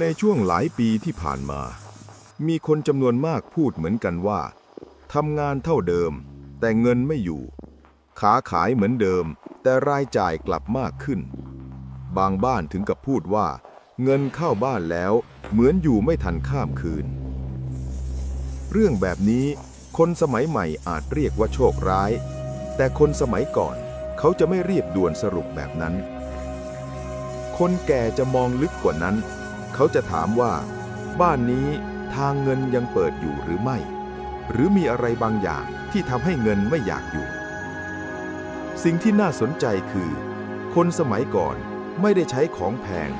ในช่วงหลายปีที่ผ่านมา มีคนจำนวนมากพูดเหมือนกันว่าทำงานเท่าเดิม แต่เงินไม่อยู่ขาขายเหมือนเดิม แต่รายจ่ายกลับมากขึ้น บางบ้านถึงกับพูดว่า เงินเข้าบ้านแล้ว เหมือนอยู่ไม่ทันข้ามคืน เรื่องแบบนี้คนสมัยใหม่อาจเรียกว่าโชคร้าย แต่คนสมัยก่อนเขาจะไม่เรียบด่วนสรุปแบบนั้น คนแก่จะมองลึกกว่านั้น เขาจะถามว่า บ้านนี้ทางเงินยังเปิดอยู่หรือไม่ หรือมีอะไรบางอย่างที่ทำให้เงินไม่อยากอยู่ สิ่งที่น่าสนใจคือ คนสมัยก่อนไม่ได้ใช้ของแพง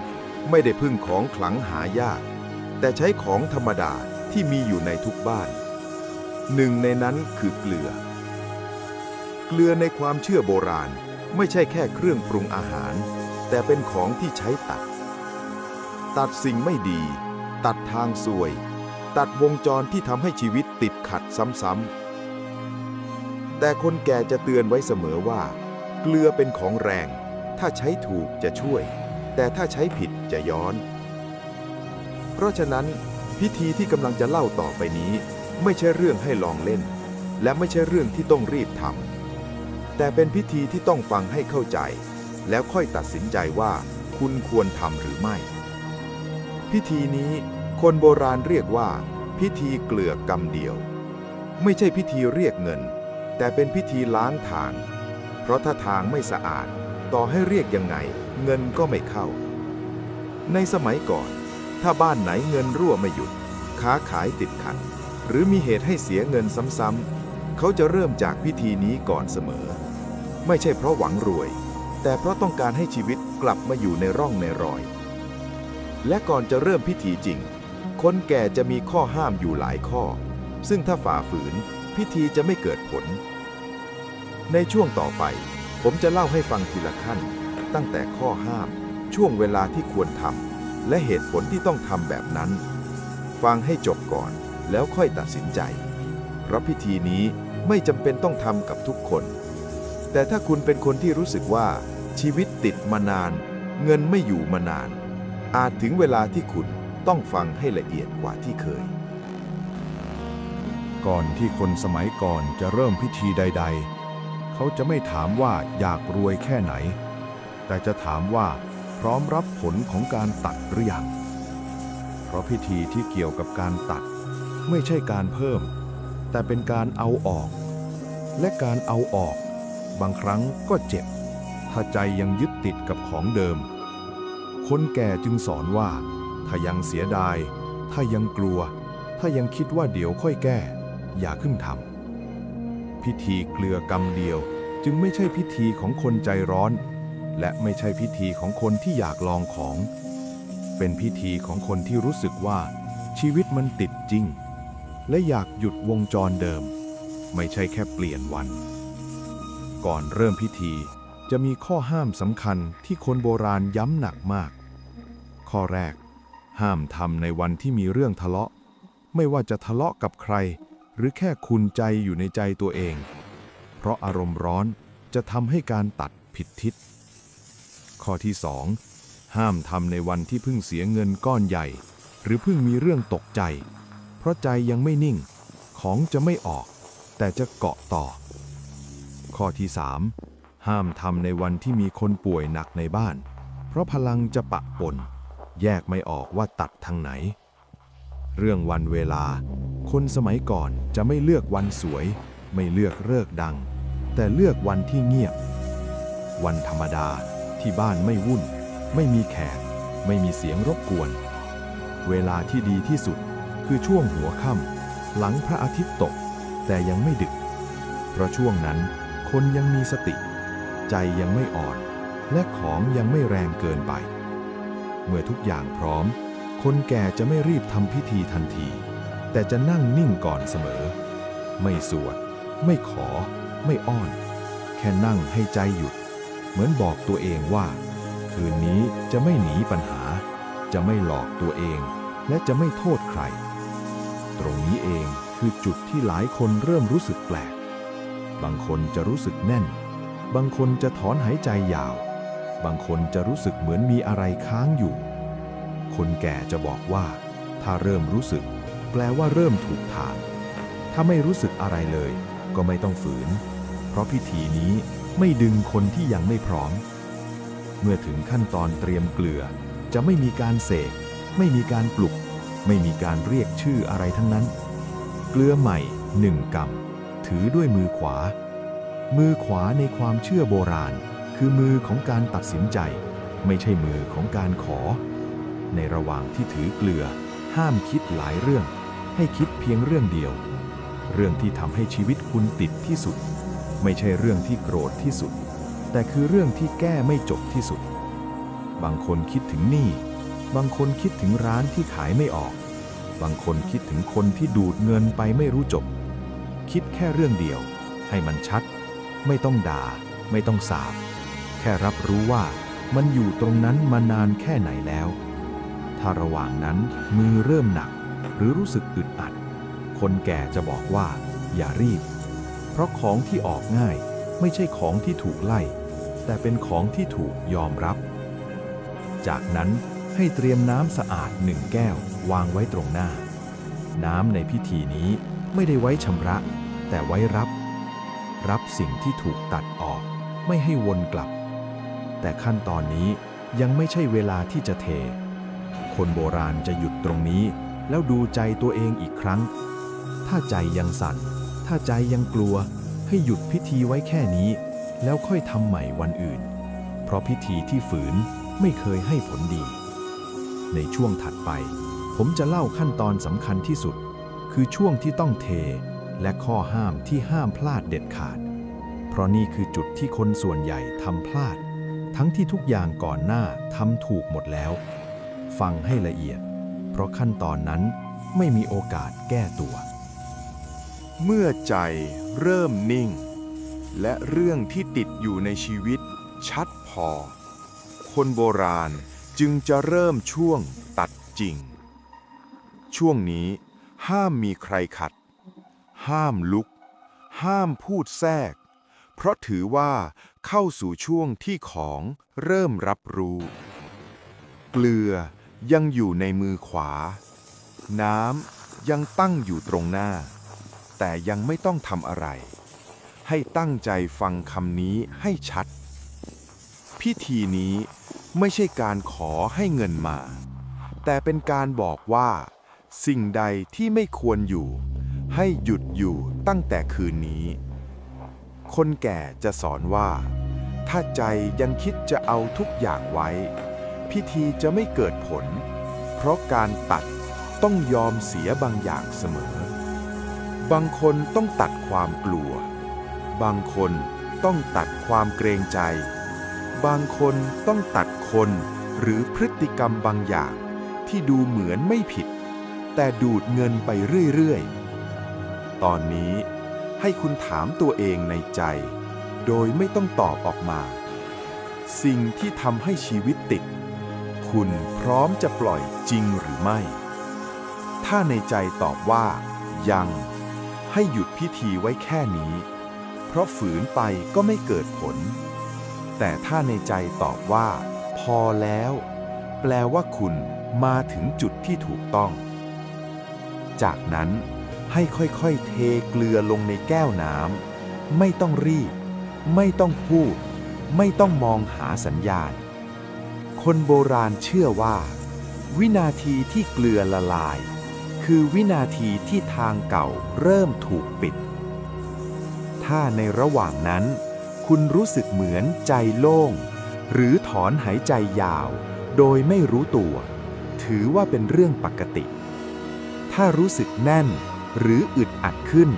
ไม่ได้พึ่งของขลังหายาก แต่ใช้ของธรรมดาที่มีอยู่ในทุกบ้าน หนึ่งในนั้นคือเกลือ เกลือในความเชื่อโบราณไม่ใช่แค่เครื่องปรุงอาหาร แต่เป็นของที่ใช้ตัด ตัดสิ่งไม่ดี ตัดทางซวย ตัดวงจรที่ทำให้ชีวิตติดขัดซ้ำๆแต่คนแก่จะเตือนไว้เสมอว่า เกลือเป็นของแรง ถ้าใช้ถูกจะช่วย แต่ถ้าใช้ผิดจะย้อน เพราะฉะนั้นพิธีที่กำลังจะเล่าต่อไปนี้ ไม่ใช่เรื่องให้ลองเล่น และไม่ใช่เรื่องที่ต้องรีบทำแต่เป็นพิธีที่ต้องฟังให้เข้าใจ แล้วค่อยตัดสินใจว่าคุณควรทำหรือไม่ พิธีนี้คนโบราณเรียกว่า พิธีเกลือกำเดียว ไม่ใช่พิธีเรียกเงิน แต่เป็นพิธีล้างทาง เพราะถ้าทางไม่สะอาด ต่อให้เรียกยังไง เงินก็ไม่เข้า ในสมัยก่อน ถ้าบ้านไหนเงินรั่วไม่หยุด ค้าขายติดขัด หรือมีเหตุให้เสียเงินซ้ำๆเขาจะเริ่มจากพิธีนี้ก่อนเสมอ ไม่ใช่เพราะหวังรวย แต่เพราะต้องการให้ชีวิตกลับมาอยู่ในร่องในรอย และก่อนจะเริ่มพิธีจริง คนแก่จะมีข้อห้ามอยู่หลายข้อ ซึ่งถ้าฝ่าฝืนพิธีจะไม่เกิดผล ในช่วงต่อไป ผมจะเล่าให้ฟังทีละขั้น ตั้งแต่ข้อห้าม ช่วงเวลาที่ควรทำและเหตุผลที่ต้องทำแบบนั้น ฟังให้จบก่อนแล้วค่อยตัดสินใจ เพราะพิธีนี้ไม่จำเป็นต้องทำกับทุกคน แต่ถ้าคุณเป็นคนที่รู้สึกว่าชีวิตติดมานาน เงินไม่อยู่มานาน อาจถึงเวลาที่คุณต้องฟังให้ละเอียดกว่าที่เคย ก่อนที่คนสมัยก่อนจะเริ่มพิธีใด ๆ เขาจะไม่ถามว่าอยากรวยแค่ไหน แต่จะถามว่าพร้อมรับผลของการตัดหรือยัง เพราะพิธีที่เกี่ยวกับการตัด ไม่ใช่การเพิ่ม แต่เป็นการเอาออก และการเอาออก บางครั้งก็เจ็บ ถ้าใจยังยึดติดกับของเดิม คนแก่จึงสอนว่า ถ้ายังเสียดาย ถ้ายังกลัว ถ้ายังคิดว่าเดี๋ยวค่อยแก้ อย่าขึ้นทำพิธีเกลือกรรมเดียวจึงไม่ใช่พิธีของคนใจร้อน และไม่ใช่พิธีของคนที่อยากลองของ เป็นพิธีของคนที่รู้สึกว่า ชีวิตมันติดจริง และอยากหยุดวงจรเดิม ไม่ใช่แค่เปลี่ยนวัน ก่อนเริ่มพิธี จะมีข้อห้ามสำคัญที่คนโบราณย้ำหนักมาก ข้อแรก ห้ามทำในวันที่มีเรื่องทะเลาะ ไม่ว่าจะทะเลาะกับใคร หรือแค่คุณใจอยู่ในใจตัวเอง เพราะอารมณ์ร้อนจะทำให้การตัดผิดทิศ ข้อที่สองห้ามทำในวันที่เพิ่งเสียเงินก้อนใหญ่ หรือเพิ่งมีเรื่องตกใจ เพราะใจยังไม่นิ่ง ของจะไม่ออก แต่จะเกาะต่อ ข้อที่สาม ห้ามทำในวันที่มีคนป่วยหนักในบ้าน เพราะพลังจะปะปน แยกไม่ออกว่าตัดทางไหน เรื่องวันเวลา คนสมัยก่อนจะไม่เลือกวันสวย ไม่เลือกเลิกดัง แต่เลือกวันที่เงียบ วันธรรมดาที่บ้านไม่วุ่น ไม่มีแขก ไม่มีเสียงรบกวน เวลาที่ดีที่สุดคือช่วงหัวค่ำหลังพระอาทิตย์ตก แต่ยังไม่ดึก เพราะช่วงนั้นคนยังมีสติ ใจยังไม่อ่อน และของยังไม่แรงเกินไป เมื่อทุกอย่างพร้อม คนแก่จะไม่รีบทำพิธีทันที แต่จะนั่งนิ่งก่อนเสมอ ไม่สวด ไม่ขอ ไม่อ้อน แค่นั่งให้ใจหยุด เหมือนบอกตัวเองว่า คืนนี้จะไม่หนีปัญหา จะไม่หลอกตัวเอง และจะไม่โทษใคร ตรงนี้เองคือจุดที่หลายคนเริ่มรู้สึกแปลก บางคนจะรู้สึกแน่น บางคนจะถอนหายใจยาว บางคนจะรู้สึกเหมือนมีอะไรค้างอยู่ คนแก่จะบอกว่า ถ้าเริ่มรู้สึก แปลว่าเริ่มถูกทาง ถ้าไม่รู้สึกอะไรเลย ก็ไม่ต้องฝืน เพราะพิธีนี้ไม่ดึงคนที่ยังไม่พร้อม เมื่อถึงขั้นตอนเตรียมเกลือ จะไม่มีการเสก ไม่มีการปลุก ไม่มีการเรียกชื่ออะไรทั้งนั้น เกลือใหม่หนึ่งกำถือด้วยมือขวา มือขวาในความเชื่อโบราณ คือมือของการตัดสินใจ ไม่ใช่มือของการขอ ในระหว่างที่ถือเกลือ ห้ามคิดหลายเรื่อง ให้คิดเพียงเรื่องเดียว เรื่องที่ทำให้ชีวิตคุณติดที่สุด ไม่ใช่เรื่องที่โกรธที่สุด แต่คือเรื่องที่แก้ไม่จบที่สุด บางคนคิดถึงหนี้บางคนคิดถึงร้านที่ขายไม่ออก บางคนคิดถึงคนที่ดูดเงินไปไม่รู้จบ คิดแค่เรื่องเดียว ให้มันชัด ไม่ต้องด่า ไม่ต้องสาบ แค่รับรู้ว่ามันอยู่ตรงนั้นมานานแค่ไหนแล้ว ถ้าระหว่างนั้นมือเริ่มหนัก หรือรู้สึกอึดอัด คนแก่จะบอกว่า อย่ารีบ เพราะของที่ออกง่ายไม่ใช่ของที่ถูกไล่ แต่เป็นของที่ถูกยอมรับ จากนั้นให้เตรียมน้ำสะอาดหนึ่งแก้ววางไว้ตรงหน้า น้ำในพิธีนี้ไม่ได้ไว้ชำระ แต่ไว้รับ รับสิ่งที่ถูกตัดออก ไม่ให้วนกลับ แต่ขั้นตอนนี้ยังไม่ใช่เวลาที่จะเท คนโบราณจะหยุดตรงนี้ แล้วดูใจตัวเองอีกครั้ง ถ้าใจยังสั่น ถ้าใจยังกลัว ให้หยุดพิธีไว้แค่นี้ แล้วค่อยทำใหม่วันอื่น เพราะพิธีที่ฝืนไม่เคยให้ผลดี ในช่วงถัดไป ผมจะเล่าขั้นตอนสำคัญที่สุด คือช่วงที่ต้องเท และข้อห้ามที่ห้ามพลาดเด็ดขาด เพราะนี่คือจุดที่คนส่วนใหญ่ทำพลาด ทั้งที่ทุกอย่างก่อนหน้าทำถูกหมดแล้ว ฟังให้ละเอียด เพราะขั้นตอนนั้นไม่มีโอกาสแก้ตัว เมื่อใจเริ่มนิ่ง และเรื่องที่ติดอยู่ในชีวิต ชัดพอ คนโบราณจึงจะเริ่มช่วงตัดจริง ช่วงนี้ห้ามมีใครขัด ห้ามลุก ห้ามพูดแทรก เพราะถือว่าเข้าสู่ช่วงที่ของเริ่มรับรู้ เกลือยังอยู่ในมือขวา น้ำยังตั้งอยู่ตรงหน้า แต่ยังไม่ต้องทำอะไร ให้ตั้งใจฟังคำนี้ให้ชัด พิธีนี้ไม่ใช่การขอให้เงินมา แต่เป็นการบอกว่า สิ่งใดที่ไม่ควรอยู่ ให้หยุดอยู่ตั้งแต่คืนนี้ คนแก่จะสอนว่า ถ้าใจยังคิดจะเอาทุกอย่างไว้ พิธีจะไม่เกิดผล เพราะการตัดต้องยอมเสียบางอย่างเสมอ บางคนต้องตัดความกลัว บางคนต้องตัดความเกรงใจ บางคนต้องตัดคนหรือพฤติกรรมบางอย่างที่ดูเหมือนไม่ผิด แต่ดูดเงินไปเรื่อย ๆ ตอนนี้ ให้คุณถามตัวเองในใจ โดยไม่ต้องตอบออกมา สิ่งที่ทำให้ชีวิตติด คุณพร้อมจะปล่อยจริงหรือไม่ ถ้าในใจตอบว่า ยัง ให้หยุดพิธีไว้แค่นี้ เพราะฝืนไปก็ไม่เกิดผล แต่ถ้าในใจตอบว่า พอแล้ว แปลว่าคุณมาถึงจุดที่ถูกต้อง จากนั้น ให้ค่อยๆ เทเกลือลงในแก้วน้ำไม่ต้องรีบ ไม่ต้องพูด ไม่ต้องมองหาสัญญาณ คนโบราณเชื่อว่า วินาทีที่เกลือละลาย คือวินาทีที่ทางเก่าเริ่มถูกปิด ถ้าในระหว่างนั้น คุณรู้สึกเหมือนใจโล่ง หรือถอนหายใจยาว โดยไม่รู้ตัว ถือว่าเป็นเรื่องปกติ ถ้ารู้สึกแน่น หรืออึดอัดขึ้น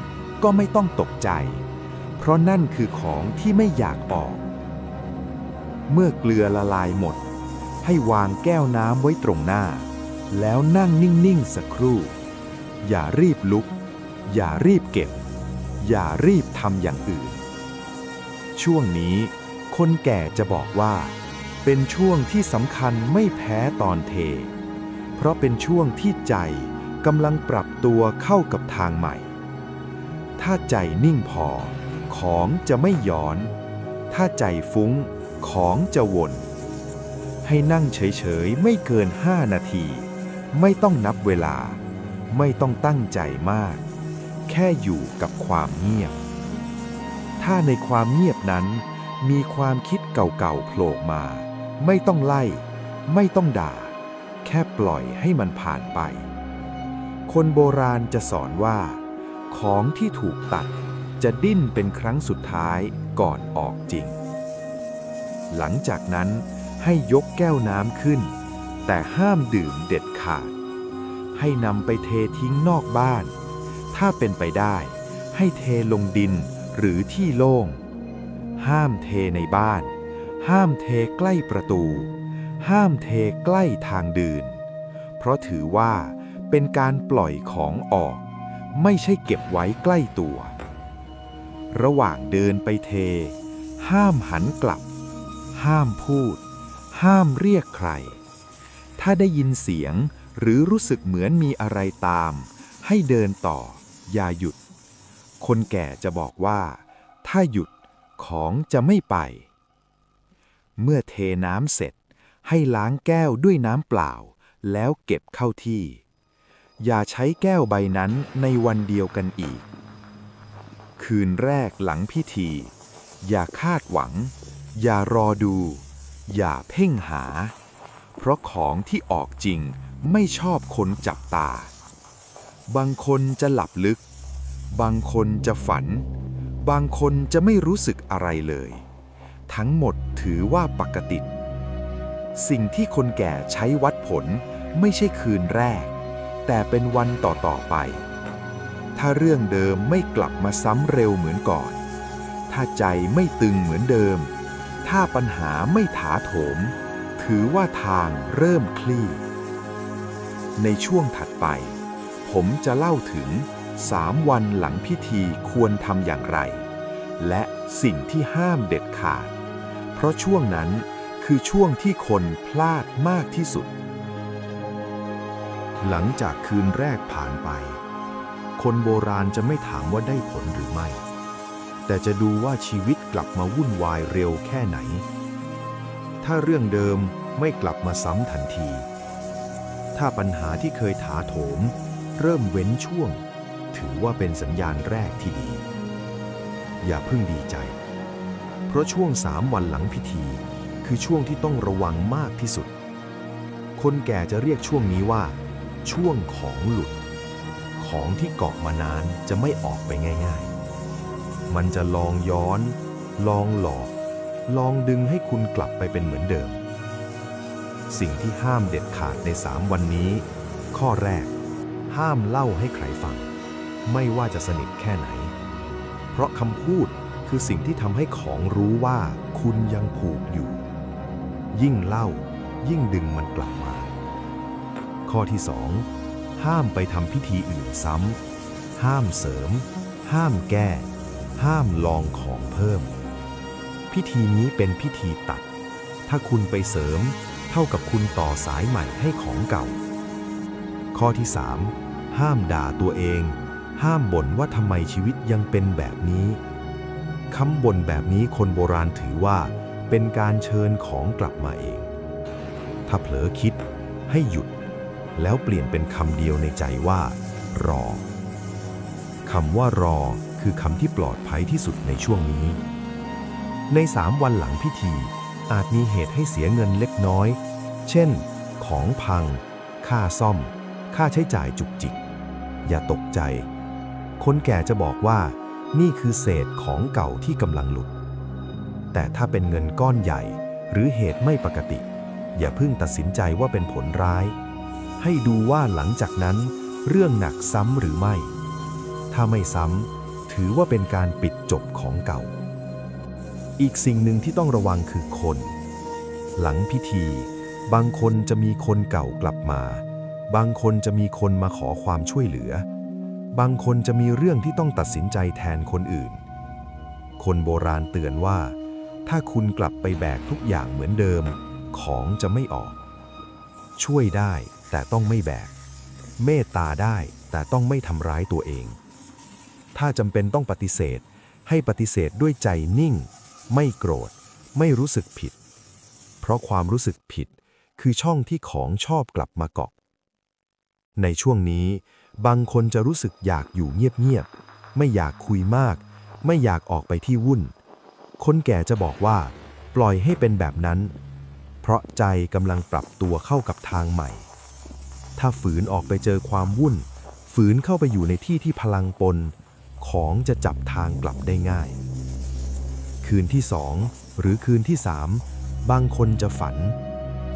ก็ไม่ต้องตกใจ เพราะนั่นคือของที่ไม่อยากออก เมื่อเกลือละลายหมด ให้วางแก้วน้ำไว้ตรงหน้า แล้วนั่งนิ่ง ๆ สักครู่ อย่ารีบลุก อย่ารีบเก็บ อย่ารีบทำอย่างอื่น ช่วงนี้ คนแก่จะบอกว่า เป็นช่วงที่สำคัญไม่แพ้ตอนเท เพราะเป็นช่วงที่ใจ กำลังปรับตัวเข้ากับทางใหม่ ถ้าใจนิ่งพอ ของจะไม่ย้อน ถ้าใจฟุ้ง ของจะวน ให้นั่งเฉยๆ ไม่เกิน 5 นาที ไม่ต้องนับเวลา ไม่ต้องตั้งใจมาก แค่อยู่กับความเงียบ ถ้าในความเงียบนั้น มีความคิดเก่าๆโผล่มา ไม่ต้องไล่ ไม่ต้องด่า แค่ปล่อยให้มันผ่านไป คนโบราณจะสอนว่า ของที่ถูกตัดจะดิ้นเป็นครั้งสุดท้ายก่อนออกจริง หลังจากนั้นให้ยกแก้วน้ำขึ้น แต่ห้ามดื่มเด็ดขาด ให้นำไปเททิ้งนอกบ้าน ถ้าเป็นไปได้ให้เทลงดินหรือที่โล่ง ห้ามเทในบ้าน ห้ามเทใกล้ประตู ห้ามเทใกล้ทางเดิน เพราะถือว่า เป็นการปล่อยของออก ไม่ใช่เก็บไว้ใกล้ตัว ระหว่างเดินไปเท ห้ามหันกลับ ห้ามพูด ห้ามเรียกใคร ถ้าได้ยินเสียงหรือรู้สึกเหมือนมีอะไรตาม ให้เดินต่อ อย่าหยุด คนแก่จะบอกว่า ถ้าหยุดของจะไม่ไป เมื่อเทน้ำเสร็จให้ล้างแก้วด้วยน้ำเปล่า แล้วเก็บเข้าที่ อย่าใช้แก้วใบนั้นในวันเดียวกันอีก คืนแรกหลังพิธี อย่าคาดหวัง อย่ารอดู อย่าเพ่งหา เพราะของที่ออกจริงไม่ชอบคนจับตา บางคนจะหลับลึก บางคนจะฝัน บางคนจะไม่รู้สึกอะไรเลย ทั้งหมดถือว่าปกติ สิ่งที่คนแก่ใช้วัดผลไม่ใช่คืนแรก แต่เป็นวันต่อๆไป ถ้าเรื่องเดิมไม่กลับมาซ้ำเร็วเหมือนก่อน ถ้าใจไม่ตึงเหมือนเดิม ถ้าปัญหาไม่ถาโถม ถือว่าทางเริ่มคลี่ ในช่วงถัดไป ผมจะเล่าถึง3วันหลังพิธีควรทำอย่างไร และสิ่งที่ห้ามเด็ดขาด เพราะช่วงนั้นคือช่วงที่คนพลาดมากที่สุด หลังจากคืนแรกผ่านไป คนโบราณจะไม่ถามว่าได้ผลหรือไม่ แต่จะดูว่าชีวิตกลับมาวุ่นวายเร็วแค่ไหน ถ้าเรื่องเดิมไม่กลับมาซ้ำทันที ถ้าปัญหาที่เคยถาโถม เริ่มเว้นช่วง ถือว่าเป็นสัญญาณแรกที่ดี อย่าเพิ่งดีใจ เพราะช่วงสามวันหลังพิธี คือช่วงที่ต้องระวังมากที่สุด คนแก่จะเรียกช่วงนี้ว่า ช่วงของหลุด ของที่เกาะมานานจะไม่ออกไปง่าย ๆ มันจะลองย้อน ลองหลอก ลองดึงให้คุณกลับไปเป็นเหมือนเดิม สิ่งที่ห้ามเด็ดขาดในสามวันนี้ ข้อแรก ห้ามเล่าให้ใครฟัง ไม่ว่าจะสนิทแค่ไหน เพราะคำพูดคือสิ่งที่ทำให้ของรู้ว่าคุณยังผูกอยู่ ยิ่งเล่ายิ่งดึงมันกลับมา ข้อที่สองห้ามไปทำพิธีอื่นซ้ำ ห้ามเสริม ห้ามแก้ ห้ามลองของเพิ่ม พิธีนี้เป็นพิธีตัด ถ้าคุณไปเสริม เท่ากับคุณต่อสายใหม่ให้ของเก่า ข้อที่สามห้ามด่าตัวเอง ห้ามบ่นว่าทำไมชีวิตยังเป็นแบบนี้คำบ่นแบบนี้คนโบราณถือว่าเป็นการเชิญของกลับมาเอง ถ้าเผลอคิดให้หยุด แล้วเปลี่ยนเป็นคำเดียวในใจว่า รอคำว่ารอคือคำที่ปลอดภัยที่สุดในช่วงนี้ ในสามวันหลังพิธี อาจมีเหตุให้เสียเงินเล็กน้อย เช่น ของพัง ค่าซ่อม ค่าใช้จ่ายจุกจิก อย่าตกใจ คนแก่จะบอกว่า นี่คือเศษของเก่าที่กำลังหลุด แต่ถ้าเป็นเงินก้อนใหญ่หรือเหตุไม่ปกติ อย่าเพิ่งตัดสินใจว่าเป็นผลร้าย ให้ดูว่าหลังจากนั้น เรื่องหนักซ้ำหรือไม่ ถ้าไม่ซ้ำ ถือว่าเป็นการปิดจบของเก่า อีกสิ่งหนึ่งที่ต้องระวังคือคน หลังพิธี บางคนจะมีคนเก่ากลับมา บางคนจะมีคนมาขอความช่วยเหลือ บางคนจะมีเรื่องที่ต้องตัดสินใจแทนคนอื่น คนโบราณเตือนว่า ถ้าคุณกลับไปแบกทุกอย่างเหมือนเดิม ของจะไม่ออก ช่วยได้ แต่ต้องไม่แบก เมตตาได้แต่ต้องไม่ทำร้ายตัวเอง ถ้าจำเป็นต้องปฏิเสธ ให้ปฏิเสธด้วยใจนิ่ง ไม่โกรธ ไม่รู้สึกผิด เพราะความรู้สึกผิดคือช่องที่ของชอบกลับมาเกาะ ในช่วงนี้ บางคนจะรู้สึกอยากอยู่เงียบๆ ไม่อยากคุยมาก ไม่อยากออกไปที่วุ่น คนแก่จะบอกว่า ปล่อยให้เป็นแบบนั้น เพราะใจกำลังปรับตัวเข้ากับทางใหม่ ถ้าฝืนออกไปเจอความวุ่น ฝืนเข้าไปอยู่ในที่ที่พลังปน ของจะจับทางกลับได้ง่าย คืนที่สองหรือคืนที่สามบางคนจะฝัน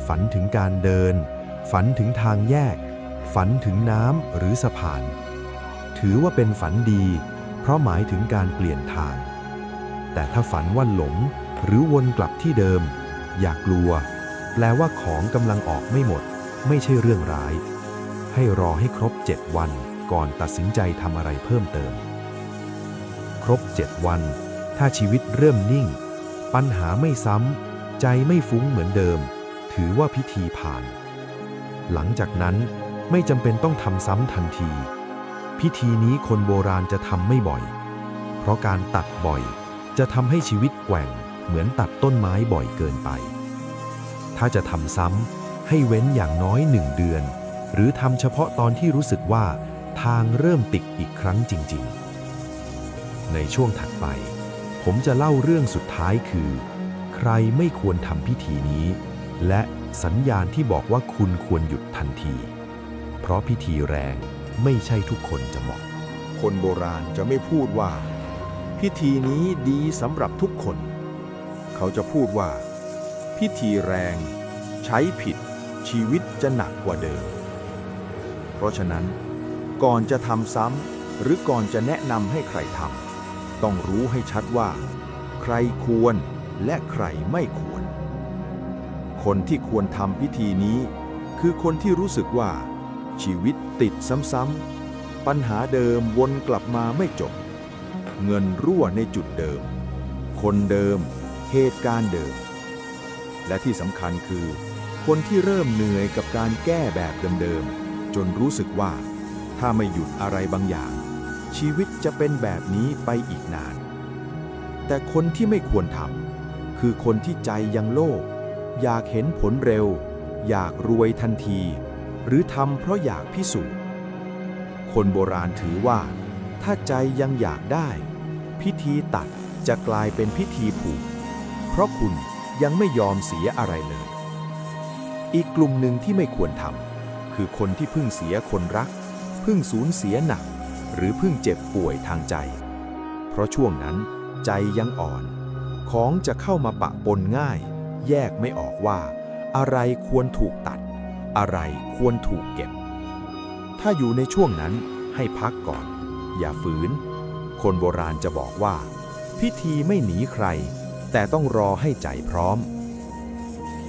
ฝันถึงการเดิน ฝันถึงทางแยก ฝันถึงน้ำหรือสะพาน ถือว่าเป็นฝันดี เพราะหมายถึงการเปลี่ยนทาง แต่ถ้าฝันว่าหลงหรือวนกลับที่เดิม อย่ากลัว แปลว่าของกำลังออกไม่หมด ไม่ใช่เรื่องร้าย ให้รอให้ครบ 7 วันก่อนตัดสินใจทำอะไรเพิ่มเติม ครบ 7 วัน ถ้าชีวิตเริ่มนิ่ง ปัญหาไม่ซ้ำ ใจไม่ฟุ้งเหมือนเดิม ถือว่าพิธีผ่าน หลังจากนั้นไม่จำเป็นต้องทำซ้ำทันที พิธีนี้คนโบราณจะทำไม่บ่อย เพราะการตัดบ่อยจะทำให้ชีวิตแกว่งเหมือนตัดต้นไม้บ่อยเกินไป ถ้าจะทำซ้ำให้เว้นอย่างน้อยหนึ่งเดือน หรือทำเฉพาะตอนที่รู้สึกว่าทางเริ่มติดอีกครั้งจริง ๆ ในช่วงถัดไป ผมจะเล่าเรื่องสุดท้ายคือ ใครไม่ควรทำพิธีนี้ และสัญญาณที่บอกว่าคุณควรหยุดทันที เพราะพิธีแรงไม่ใช่ทุกคนจะเหมาะ คนโบราณจะไม่พูดว่า พิธีนี้ดีสำหรับทุกคน เขาจะพูดว่า พิธีแรง ใช้ผิดชีวิตจะหนักกว่าเดิม ราะฉะนั้น ก่อนจะทำซ้ำหรือก่อนจะแนะนำให้ใครทำต้องรู้ให้ชัดว่า ใครควรและใครไม่ควร คนที่ควรทำพิธีนี้ คือคนที่รู้สึกว่า ชีวิตติดซ้ำๆปัญหาเดิมวนกลับมาไม่จบ เงินรั่วในจุดเดิม คนเดิม เหตุการณ์เดิม และที่สำคัญคือ คนที่เริ่มเหนื่อยกับการแก้แบบเดิมๆ จนรู้สึกว่า ถ้าไม่หยุดอะไรบางอย่าง ชีวิตจะเป็นแบบนี้ไปอีกนาน แต่คนที่ไม่ควรทำคือคนที่ใจยังโลภอยากเห็นผลเร็ว อยากรวยทันที หรือทำเพราะอยากพิสูจน์ คนโบราณถือว่า ถ้าใจยังอยากได้ พิธีตัดจะกลายเป็นพิธีผูก เพราะคุณยังไม่ยอมเสียอะไรเลย อีกกลุ่มหนึ่งที่ไม่ควรทำ คือคนที่เพิ่งเสียคนรัก เพิ่งสูญเสียหนัก หรือเพิ่งเจ็บป่วยทางใจ เพราะช่วงนั้นใจยังอ่อน ของจะเข้ามาปะปนง่าย แยกไม่ออกว่า อะไรควรถูกตัด อะไรควรถูกเก็บ ถ้าอยู่ในช่วงนั้นให้พักก่อน อย่าฝืน คนโบราณจะบอกว่า พิธีไม่หนีใคร แต่ต้องรอให้ใจพร้อม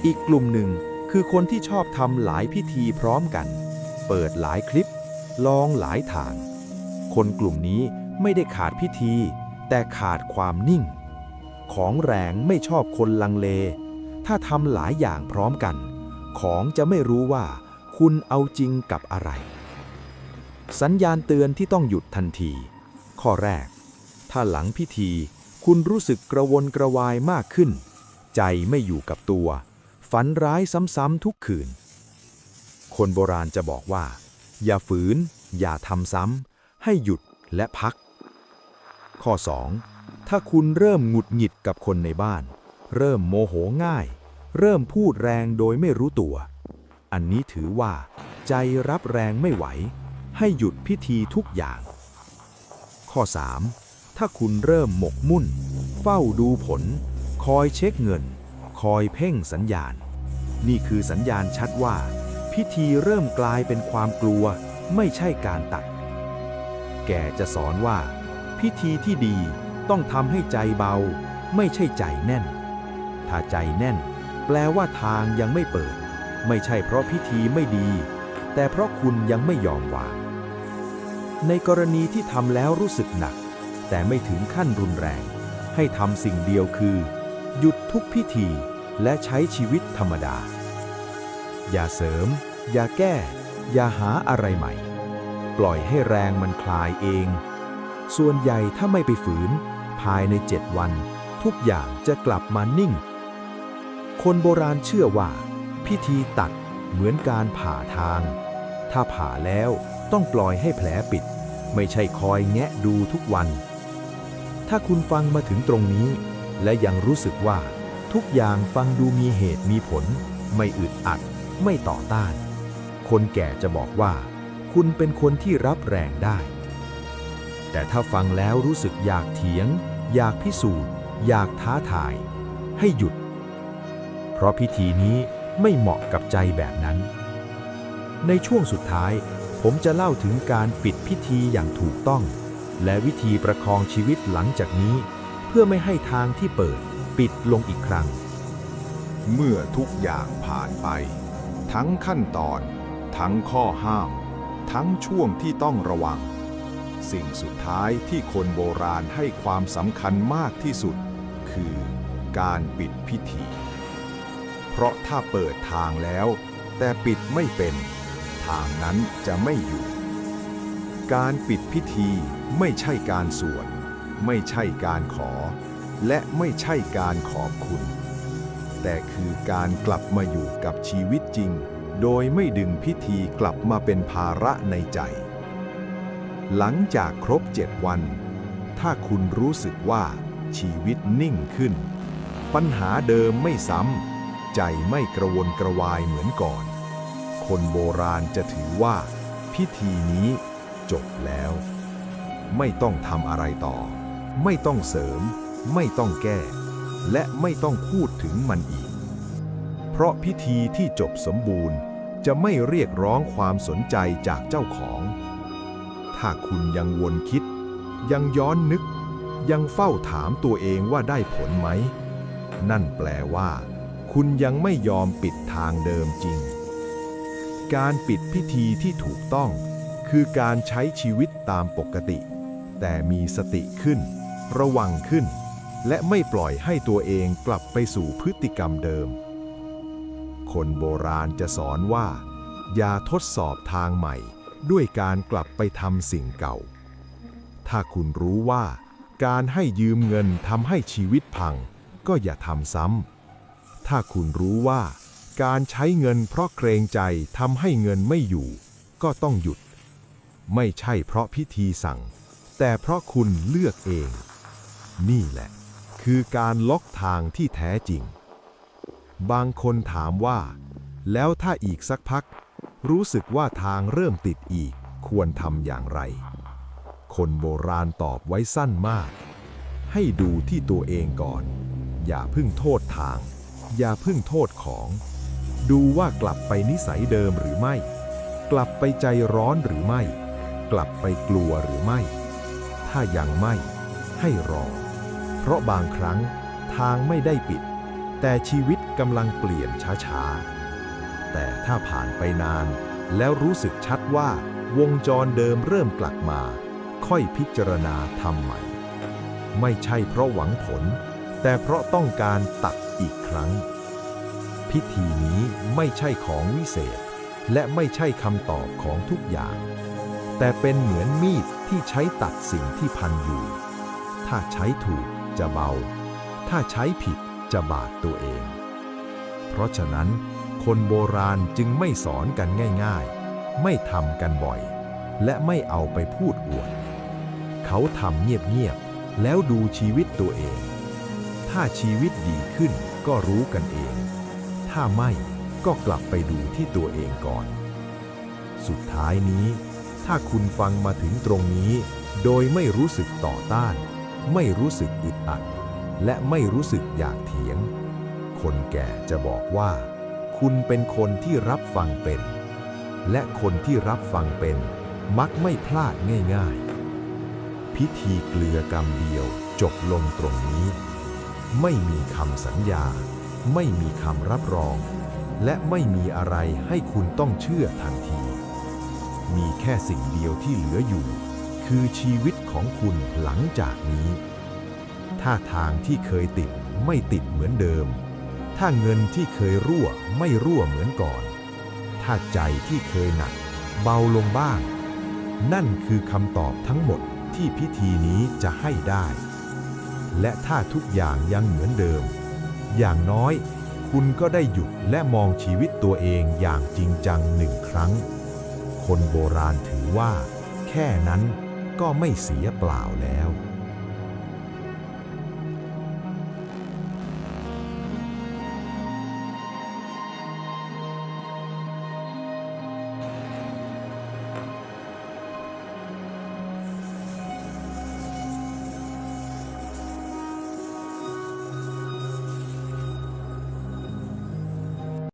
อีกกลุ่มหนึ่ง คือคนที่ชอบทำหลายพิธีพร้อมกัน เปิดหลายคลิป ลองหลายทาง คนกลุ่มนี้ไม่ได้ขาดพิธี แต่ขาดความนิ่ง ของแรงไม่ชอบคนลังเล ถ้าทำหลายอย่างพร้อมกัน ของจะไม่รู้ว่าคุณเอาจริงกับอะไร สัญญาณเตือนที่ต้องหยุดทันที ข้อแรก ถ้าหลังพิธีคุณรู้สึกกระวนกระวายมากขึ้น ใจไม่อยู่กับตัว ฝันร้ายซ้ำๆทุกคืน คนโบราณจะบอกว่า อย่าฝืน อย่าทำซ้ำ ให้หยุดและพัก ข้อ 2. ถ้าคุณเริ่มหงุดหงิดกับคนในบ้าน เริ่มโมโหง่าย เริ่มพูดแรงโดยไม่รู้ตัว อันนี้ถือว่า ใจรับแรงไม่ไหว ให้หยุดพิธีทุกอย่าง ข้อ 3. ถ้าคุณเริ่มหมกมุ่น เฝ้าดูผล คอยเช็คเงิน คอยเพ่งสัญญาณ นี่คือสัญญาณชัดว่า พิธีเริ่มกลายเป็นความกลัว ไม่ใช่การตัด แกจะสอนว่า พิธีที่ดีต้องทำให้ใจเบา ไม่ใช่ใจแน่น ถ้าใจแน่น แปลว่าทางยังไม่เปิด ไม่ใช่เพราะพิธีไม่ดี แต่เพราะคุณยังไม่ยอมวาง ในกรณีที่ทำแล้วรู้สึกหนัก แต่ไม่ถึงขั้นรุนแรง ให้ทำสิ่งเดียวคือ หยุดทุกพิธีและใช้ชีวิตธรรมดา อย่าเสริม อย่าแก้ อย่าหาอะไรใหม่ ปล่อยให้แรงมันคลายเอง ส่วนใหญ่ถ้าไม่ไปฝืน ภายในเจ็ดวัน ทุกอย่างจะกลับมานิ่ง คนโบราณเชื่อว่า พิธีตัดเหมือนการผ่าทาง ถ้าผ่าแล้วต้องปล่อยให้แผลปิด ไม่ใช่คอยแงะดูทุกวัน ถ้าคุณฟังมาถึงตรงนี้ และยังรู้สึกว่า ทุกอย่างฟังดูมีเหตุมีผล ไม่อึดอัด ไม่ต่อต้าน คนแก่จะบอกว่า คุณเป็นคนที่รับแรงได้ แต่ถ้าฟังแล้วรู้สึกอยากเถียง อยากพิสูจน์ อยากท้าทาย ให้หยุด เพราะพิธีนี้ไม่เหมาะกับใจแบบนั้น ในช่วงสุดท้าย ผมจะเล่าถึงการปิดพิธีอย่างถูกต้อง และวิธีประคองชีวิตหลังจากนี้ พื่อไม่ให้ทางที่เปิดปิดลงอีกครั้ง เมื่อทุกอย่างผ่านไป ทั้งขั้นตอน ทั้งข้อห้าม ทั้งช่วงที่ต้องระวัง สิ่งสุดท้ายที่คนโบราณให้ความสำคัญมากที่สุด คือการปิดพิธี เพราะถ้าเปิดทางแล้ว แต่ปิดไม่เป็น ทางนั้นจะไม่อยู่ การปิดพิธีไม่ใช่การสวด ไม่ใช่การขอ และไม่ใช่การขอบคุณ แต่คือการกลับมาอยู่กับชีวิตจริง โดยไม่ดึงพิธีกลับมาเป็นภาระในใจ หลังจากครบเจ็ดวัน ถ้าคุณรู้สึกว่าชีวิตนิ่งขึ้น ปัญหาเดิมไม่ซ้ำ ใจไม่กระวนกระวายเหมือนก่อน คนโบราณจะถือว่า พิธีนี้จบแล้ว ไม่ต้องทำอะไรต่อ ไม่ต้องเสริม ไม่ต้องแก้ และไม่ต้องพูดถึงมันอีก เพราะพิธีที่จบสมบูรณ์จะไม่เรียกร้องความสนใจจากเจ้าของ ถ้าคุณยังวนคิด ยังย้อนนึก ยังเฝ้าถามตัวเองว่าได้ผลไหม นั่นแปลว่า คุณยังไม่ยอมปิดทางเดิมจริง การปิดพิธีที่ถูกต้อง คือการใช้ชีวิตตามปกติ แต่มีสติขึ้น ระวังขึ้น และไม่ปล่อยให้ตัวเองกลับไปสู่พฤติกรรมเดิม คนโบราณจะสอนว่า อย่าทดสอบทางใหม่ ด้วยการกลับไปทำสิ่งเก่า ถ้าคุณรู้ว่า การให้ยืมเงินทำให้ชีวิตพัง ก็อย่าทำซ้ำถ้าคุณรู้ว่า การใช้เงินเพราะเกรงใจทำให้เงินไม่อยู่ ก็ต้องหยุด ไม่ใช่เพราะพิธีสั่งแต่เพราะคุณเลือกเอง นี่แหละ คือการล็อกทางที่แท้จริง บางคนถามว่า แล้วถ้าอีกสักพัก รู้สึกว่าทางเริ่มติดอีก ควรทำอย่างไร คนโบราณตอบไว้สั้นมาก ให้ดูที่ตัวเองก่อน อย่าพึ่งโทษทาง อย่าพึ่งโทษของ ดูว่ากลับไปนิสัยเดิมหรือไม่ กลับไปใจร้อนหรือไม่ กลับไปกลัวหรือไม่ ถ้ายังไม่ให้รอ เพราะบางครั้งทางไม่ได้ปิด แต่ชีวิตกำลังเปลี่ยนช้าๆ แต่ถ้าผ่านไปนาน แล้วรู้สึกชัดว่าวงจรเดิมเริ่มกลับมา ค่อยพิจารณาทำใหม่ ไม่ใช่เพราะหวังผล แต่เพราะต้องการตัดอีกครั้ง พิธีนี้ไม่ใช่ของวิเศษ และไม่ใช่คำตอบของทุกอย่าง แต่เป็นเหมือนมีดที่ใช้ตัดสิ่งที่พันอยู่ ถ้าใช้ถูก จะเบา ถ้าใช้ผิดจะบาดตัวเอง เพราะฉะนั้น คนโบราณจึงไม่สอนกันง่ายๆ ไม่ทำกันบ่อย และไม่เอาไปพูดอวด เขาทำเงียบๆ แล้วดูชีวิตตัวเอง ถ้าชีวิตดีขึ้นก็รู้กันเอง ถ้าไม่ก็กลับไปดูที่ตัวเองก่อน สุดท้ายนี้ ถ้าคุณฟังมาถึงตรงนี้ โดยไม่รู้สึกต่อต้าน ไม่รู้สึกอึดอัด และไม่รู้สึกอยากเถียง คนแก่จะบอกว่า คุณเป็นคนที่รับฟังเป็น และคนที่รับฟังเป็น มักไม่พลาดง่ายๆ พิธีเกลือกรรมเดียวจบลงตรงนี้ ไม่มีคำสัญญา ไม่มีคำรับรอง และไม่มีอะไรให้คุณต้องเชื่อทันที มีแค่สิ่งเดียวที่เหลืออยู่ คือชีวิตของคุณหลังจากนี้ ถ้าทางที่เคยติดไม่ติดเหมือนเดิม ถ้าเงินที่เคยรั่วไม่รั่วเหมือนก่อน ถ้าใจที่เคยหนัก เบาลงบ้าง นั่นคือคำตอบทั้งหมดที่พิธีนี้จะให้ได้ และถ้าทุกอย่างยังเหมือนเดิม อย่างน้อยคุณก็ได้หยุดและมองชีวิตตัวเองอย่างจริงจังหนึ่งครั้ง คนโบราณถือว่า แค่นั้น ก็ไม่เสียเปล่าแล้ว